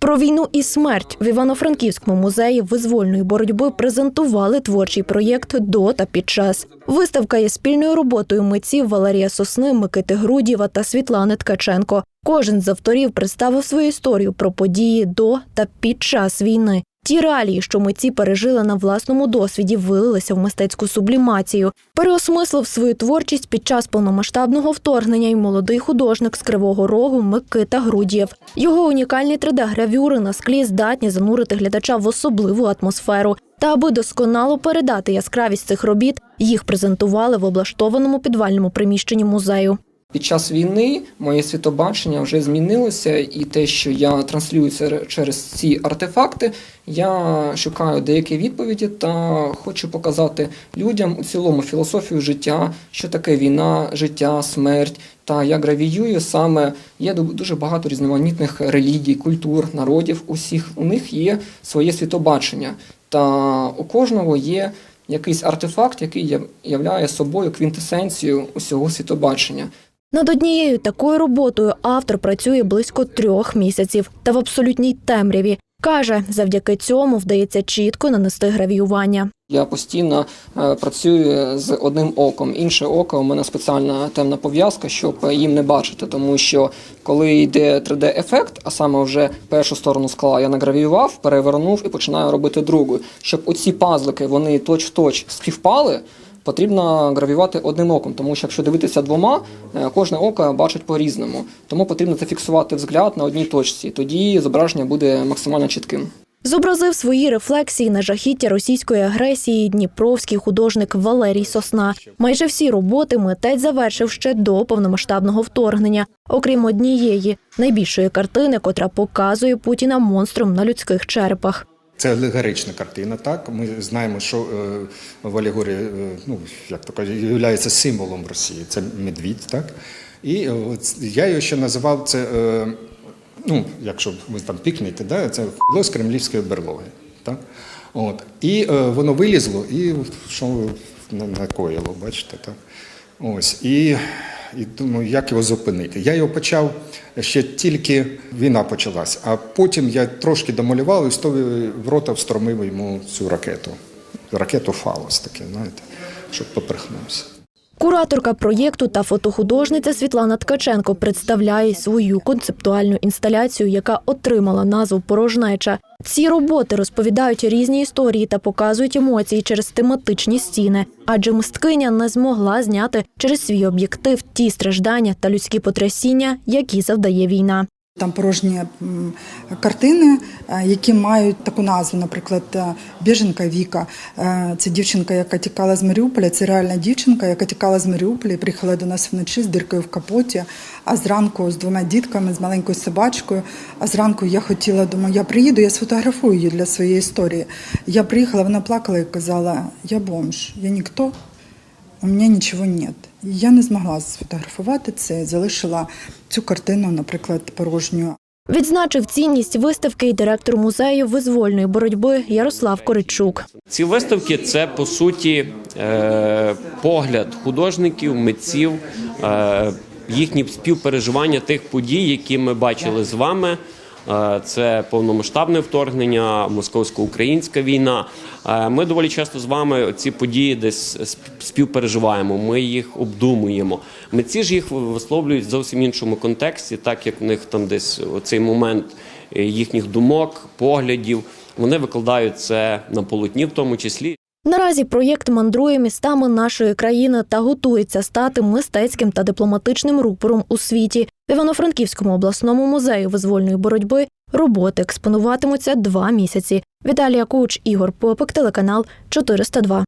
Про війну і смерть в Івано-Франківському музеї визвольної боротьби презентували творчий проєкт до та під час. Виставка є спільною роботою митців Валерія Сосни, Микити Грудєва та Світлани Ткаченко. Кожен з авторів представив свою історію про події до та під час війни. Ті реалії, що митці пережили на власному досвіді, вилилися в мистецьку сублімацію. Переосмислив свою творчість під час повномасштабного вторгнення й молодий художник з Кривого Рогу Микита Грудєв. Його унікальні 3D-гравюри на склі здатні занурити глядача в особливу атмосферу. Та аби досконало передати яскравість цих робіт, їх презентували в облаштованому підвальному приміщенні музею. Під час війни моє світобачення вже змінилося, і те, що я транслюю це через ці артефакти, я шукаю деякі відповіді та хочу показати людям у цілому філософію життя, що таке війна, життя, смерть. Та я гравіюю саме є ду- дуже багато різноманітних релігій, культур, народів. Усіх у них є своє світобачення, та у кожного є якийсь артефакт, який являє собою квінтесенцію усього світобачення. Над однією такою роботою автор працює близько трьох місяців та в абсолютній темряві. Каже, завдяки цьому вдається чітко нанести гравіювання. Я постійно е, працюю з одним оком. Інше око у мене спеціальна темна пов'язка, щоб їм не бачити. Тому що коли йде 3D-ефект, а саме вже першу сторону скла я награвіював, перевернув і починаю робити другу. Щоб оці пазлики вони точ-в-точ співпали. Потрібно гравіювати одним оком, тому що якщо дивитися двома, е, кожне око бачить по-різному. Тому потрібно зафіксувати взгляд на одній точці. Тоді зображення буде максимально чітким. Зобразив свої рефлексії на жахіття російської агресії дніпровський художник Валерій Сосна. Майже всі роботи митець завершив ще до повномасштабного вторгнення, окрім однієї найбільшої картини, котра показує Путіна монстром на людських черепах. Це алегорична картина, так. Ми знаємо, що е, в е, ну, як то кажуть, є символом Росії. Це медвідь, так. І е, я його ще називав це, е, ну, якщо ви там пікнете, да, це хуйло з кремлівської берлоги. Так? От. І е, воно вилізло і що на- накоїло, бачите, так. Ось. І, і думаю, як його зупинити. Я його почав ще тільки війна почалась, а потім я трошки домалював і стові в рота встромив йому цю ракету. Ракету Фалос таке, знаєте, щоб поперхнувся. Кураторка проєкту та фотохудожниця Світлана Ткаченко представляє свою концептуальну інсталяцію, яка отримала назву Порожнеча. Ці роботи розповідають різні історії та показують емоції через тематичні стіни, адже мисткиня не змогла зняти через свій об'єктив ті страждання та людські потрясіння, які завдає війна. Там порожні картини, е, які мають таку назву, наприклад, е, Біженка Віка. Е, Це дівчинка, яка тікала з Маріуполя. Це реальна дівчинка, яка тікала з Маріуполя приїхала до нас вночі з диркою в капоті, а зранку з двома дітками, з маленькою собачкою. А зранку я хотіла, думаю, я приїду, я сфотографую її для своєї історії. Я приїхала, вона плакала і казала: Я бомж, я ніхто, у мене нічого нет. Я не змогла сфотографувати це, залишила цю картину, наприклад, порожньою. Відзначив цінність виставки й директор музею визвольної боротьби Ярослав Коричук. Ці виставки це по суті е, погляд художників, митців, е, їхні співпереживання тих подій, які ми бачили з вами. Е, Це повномасштабне вторгнення, московсько-українська війна. Е, Ми доволі часто з вами ці події десь співпереживаємо. Ми їх обдумуємо. Митці ж їх висловлюють в зовсім іншому контексті, так як в них там десь цей момент е, їхніх думок, поглядів. Вони викладають це на полотні, в тому числі. Наразі проєкт мандрує містами нашої країни та готується стати мистецьким та дипломатичним рупором у світі. В Івано-Франківському обласному музею визвольної боротьби роботи експонуватимуться два місяці. Віталія Куч, Ігор Попик, телеканал 402.